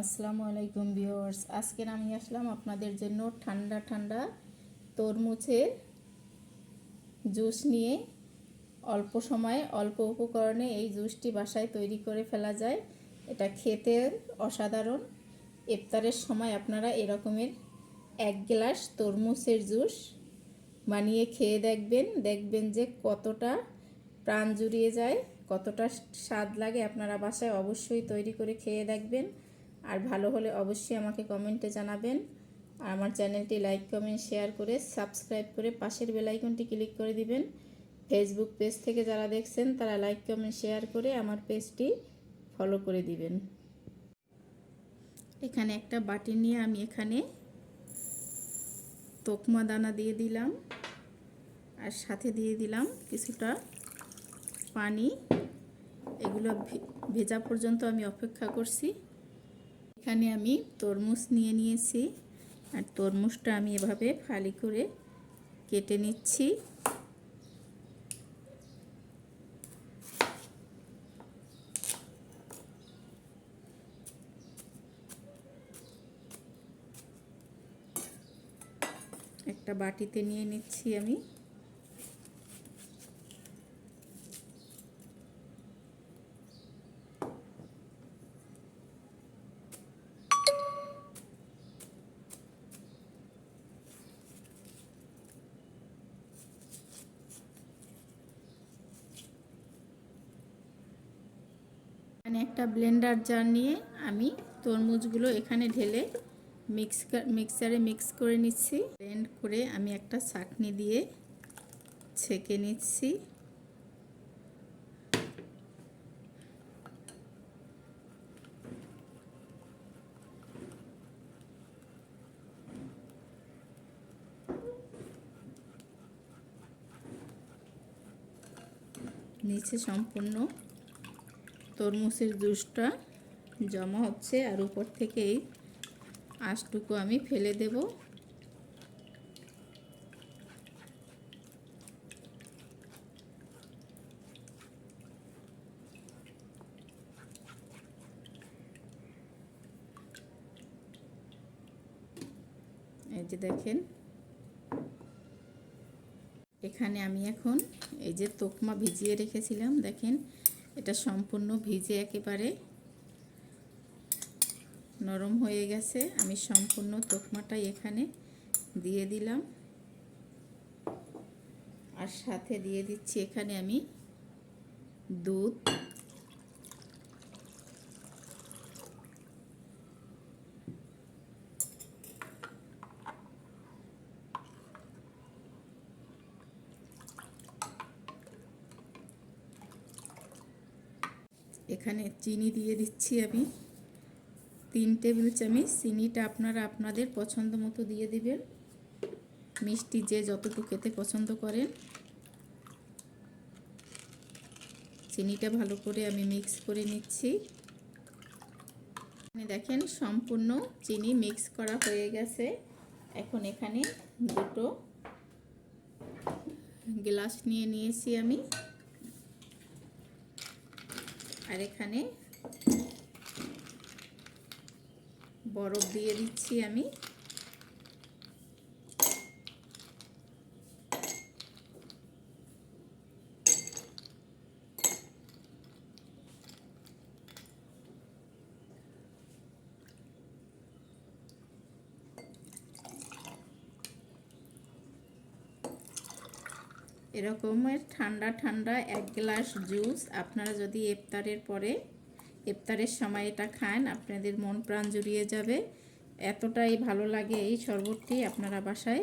আসসালামু আলাইকুম ভিউয়ার্স। আজকে আমি আসলাম আপনাদের জন্য ঠান্ডা ঠান্ডা তরমুজের জুস নিয়ে। অল্প সময়ে, অল্প উপকরণে এই জুসটি বাসায় তৈরি করে ফেলা যায়। এটা খেতে অসাধারণ। ইফতারের সময় আপনারা এরকমের এক গ্লাস তরমুজের জুস বানিয়ে খেয়ে দেখবেন। দেখবেন যে কতটা প্রাণ জুড়িয়ে যায়, কতটা স্বাদ লাগে। আপনারা বাসায় অবশ্যই তৈরি করে খেয়ে দেখবেন। আর ভালো হলে অবশ্যই আমাকে কমেন্টে জানাবেন। আর আমার চ্যানেলটি লাইক কমেন্ট শেয়ার করে সাবস্ক্রাইব করে পাশের বেলাইকনটি ক্লিক করে দিবেন। ফেসবুক পেজ থেকে যারা দেখছেন, তারা লাইক কমেন্ট শেয়ার করে আমার পেজটি ফলো করে দিবেন। এখানে একটা বাটি নিয়ে আমি এখানে তোকমা দানা দিয়ে দিলাম। আর সাথে দিয়ে দিলাম কিছুটা পানি। এগুলো ভেজা পর্যন্ত আমি অপেক্ষা করছি। এখানে আমি তরমুজ নিয়ে নিয়েছি। আর তরমুজটা আমি এভাবে ফালি করে কেটে নিচ্ছি। একটা বাটিতে নিয়ে নিচ্ছি আমি। এখানে একটা ব্লেন্ডার জার নিয়ে আমি তরমুজগুলো এখানে ঢেলে মিক্স মিক্সারে মিক্স করে নিচ্ছি। ব্লেন্ড করে আমি একটা চাকনি দিয়ে ছেঁকে নিচ্ছি। নিচে সম্পূর্ণ তরমুজের জুসটা জমা হচ্ছে আর উপর থেকে এই আঁশটুকু আমি ফেলে দেব। এই যে দেখেন। এখানে আমি এখন এই যে তোকমা ভিজিয়ে রেখেছিলাম, দেখেন এটা সম্পূর্ণ ভিজে একেবারে। নরম হয়ে গেছে। আমি সম্পূর্ণ তোকমাটাই এখানে দিয়ে দিলাম। আর সাথে দিয়ে দিচ্ছি এখানে আমি দুধ। এখানে চিনি দিয়ে দিচ্ছি আমি। তিন টেবিল চামচ চিনিটা আপনারা আপনাদের পছন্দ মতো দিয়ে দিবেন। মিষ্টি যে যতটুকু খেতে পছন্দ করেন। চিনিটা ভালো করে আমি মিক্স করে নিচ্ছি। দেখেন সম্পূর্ণ চিনি মিক্স করা হয়ে গেছে। এখন এখানে দুটো গ্লাস নিয়ে নিয়েছি আমি। আর এখানে বরফ দিয়ে দিচ্ছি আমি। এরকমের ঠান্ডা ঠান্ডা এক গ্লাস জুস আপনারা যদি ইফতারের পরে, ইফতারের সময় এটা খান, আপনাদের মন প্রাণ জুড়িয়ে যাবে। এতটাই ভালো লাগে এই শরবতটি আপনারা বাসায়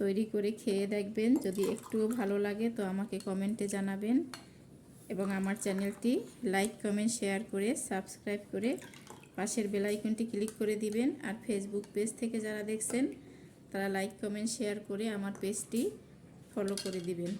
তৈরি করে খেয়ে দেখবেন। যদি একটুও ভালো লাগে তো আমাকে কমেন্টে জানাবেন এবং আমার চ্যানেলটি লাইক, কমেন্ট, শেয়ার করে সাবস্ক্রাইব করে পাশের বেলাইকনটি ক্লিক করে দিবেন। আর ফেসবুক পেজ থেকে যারা দেখছেন, তারা লাইক, কমেন্ট, শেয়ার করে আমার পেজটি ফলো করে দিবেন।